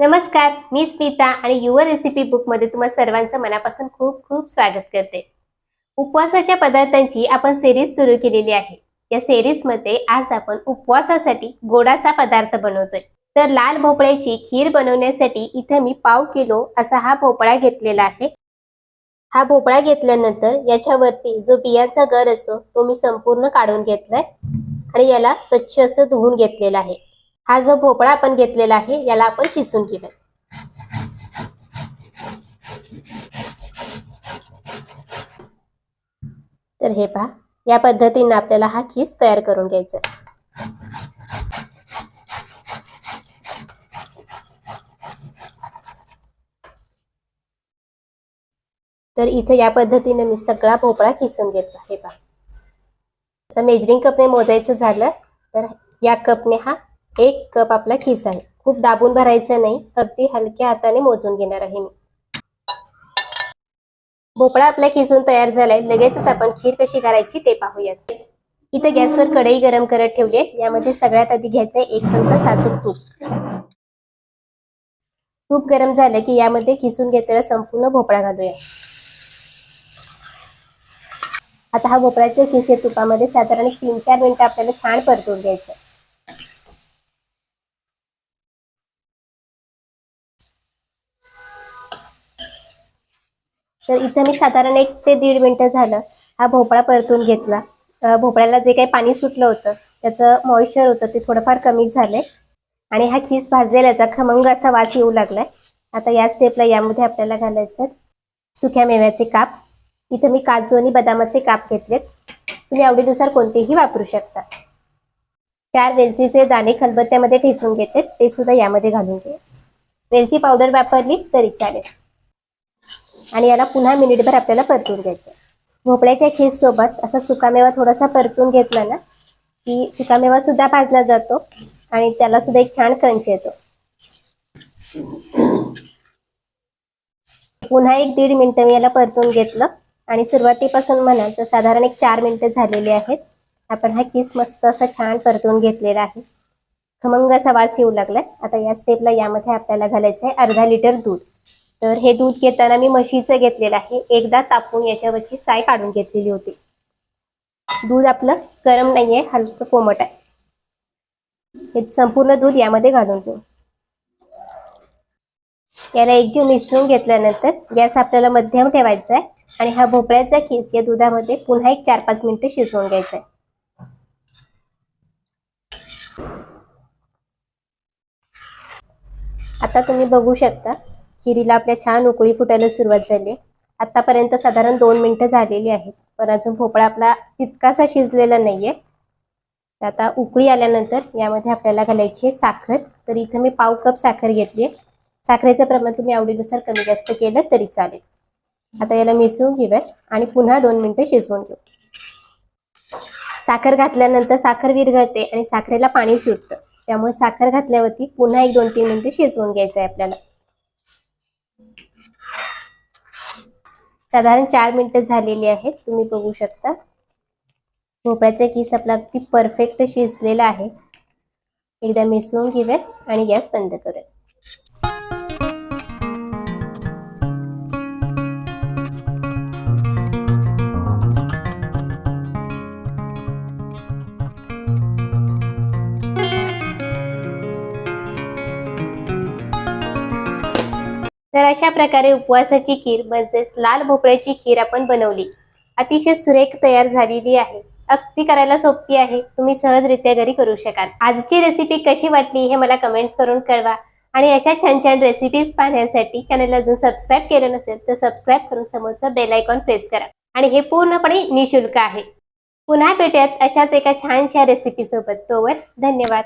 नमस्कार मी स्मिता आणि your recipe बुकमध्ये तुम्हा सर्वांचं मनापासून खूप खूप स्वागत करते. उपवासाच्या पदार्थांची आपण सिरीज सुरू केलेली आहे. या सिरीजमध्ये आज आपण उपवासासाठी गोडाचा पदार्थ बनवतोय. तर लाल भोपळ्याची खीर बनवण्यासाठी इथे मी पाव किलो असा हा भोपळा घेतलेला आहे. हा भोपळा घेतल्यानंतर याच्यावरती जो बियांचा गर असतो तो मी संपूर्ण काढून घेतलाय आणि याला स्वच्छ असं धुवून घेतलेला आहे. हा जो भोपळा आपण घेतलेला आहे याला आपण किसून घेऊया तर हे पहा या पद्धतीने आपल्याला हा खीस तयार करून घ्यायचा तर इथे या पद्धतीने मी सगळा भोपळा किसून घेतला हे पहा. आता मेजरिंग कपने मोजायचं झालं तर या कपने हा एक कप आपला खिस आहे खूप दाबून भरायचं नाही अगदी हलक्या हाताने मोजून घेणार आहे मी. भोपळा आपला खिसून तयार झालाय. लगेचच आपण खीर कशी करायची ते पाहूयात. इथं गॅसवर कढई गरम करत ठेवली आहे यामध्ये सगळ्यात आधी घ्यायचंय एक चमचा साजूक तूप. तूप गरम झालं की यामध्ये किसून घेतलेला संपूर्ण भोपळा घालूया. आता हा भोपळ्याचे खिसे तुपामध्ये साधारण तीन चार मिनिटं आपल्याला छान परतून घ्यायचं तर इथं मी साधारण एक ते दीड मिनिटं झालं. हा भोपळा परतून घेतला. भोपळ्याला जे काही पाणी सुटलं होतं त्याचं मॉइश्चर होतं ते थोडंफार कमी झालंय आणि हा खीस भाजलेल्याचा खमंग असा वास येऊ लागलाय. आता या स्टेपला यामध्ये आपल्याला घालायचं सुक्या मेव्याचे काप. इथं मी काजू आणि बदामाचे काप घेतलेत. तुम्ही आवडीनुसार कोणतेही वापरू शकता. चार वेलचीचे दाणे खलबत्त्यामध्ये ठेचून घेतलेत. ते सुद्धा यामध्ये घालून घे वेलची पावडर वापरली तरी चालेल. आणि याला पुन्हा मिनिटभर आपल्याला परतून घ्यायचं भोपळ्याच्या खीस सोबत असा सुकामेवा थोडासा परतून घेतला ना की सुकामेवा सुद्धा भाजला जातो आणि त्याला सुद्धा एक छान क्रंच येतो. पुन्हा एक दीड मिनिटं मी याला परतून घेतलं आणि सुरुवातीपासून म्हणाल तर साधारण एक चार मिनिटं झालेली आहेत. आपण हा खीस मस्त असा छान परतून घेतलेला आहे. खमंग असा वास येऊ लागलाय. आता या स्टेपला यामध्ये आपल्याला घालायचं आहे अर्धा लिटर दूध. तर हे दूध घेताना मी म्हशीचं घेतलेलं आहे. एकदा तापून याच्यावरची साय काढून घेतलेली होती. दूध आपलं गरम नाही आहे हलकं कोमट आहे. हे संपूर्ण दूध यामध्ये घालून घेऊ. याला एकजीव मिसळून घेतल्यानंतर गॅस आपल्याला मध्यम ठेवायचा आहे आणि हा भोपळ्याचा खीस या दुधामध्ये पुन्हा एक चार पाच मिनिटं शिजवून घ्यायचा आहे. आता तुम्ही बघू शकता खिरीला आपल्या छान उकळी फुटायला सुरुवात झाली. आतापर्यंत साधारण दोन मिनिटं झालेली आहेत. पण अजून भोपळा आपला तितकासा शिजलेला नाहीये. तर आता उकळी आल्यानंतर यामध्ये आपल्याला घालायची आहे साखर. तर इथं मी पाव कप साखर घेतली आहे. साखरेचं प्रमाण तुम्ही आवडीनुसार कमी जास्त केलं तरी चालेल. आता याला मिसळून घेऊयात आणि पुन्हा दोन मिनिटं शिजवून घेऊ. साखर घातल्यानंतर साखर विरघळते आणि साखरेला पाणी सुटतं. त्यामुळे साखर घातल्यावरती पुन्हा एक दोन तीन मिनिटं शिजवून घ्यायचं आहे आपल्याला. साधारण चार मिनटं झालेली आहेत तुम्ही बघू शकता. भोपळ्याचा किस आपला अगदी परफेक्ट शिजलेला आहे. एकदा मिसळून घेऊयात आणि गॅस बंद करूयात. अशा प्रकारे उपवासाची खीर म्हणजेच लाल भोपळ्याची खीर आपण बनवली. अतिशय सुरेख तयार झालेली आहे. अगदी करायला सोपी आहे. तुम्ही सहजरित्या घरी करू शकाल. आजची रेसिपी कशी वाटली हे मला कमेंट्स करून कळवा. आणि अशा छान छान रेसिपीज पाहण्यासाठी चॅनलला जो सबस्क्राईब केलं नसेल तर सबस्क्राईब करून समोरचं बेल आयकॉन प्रेस करा. आणि हे पूर्णपणे निशुल्क आहे. पुन्हा भेटूयात अशाच एका छानशा रेसिपी सोबत. तोवर धन्यवाद.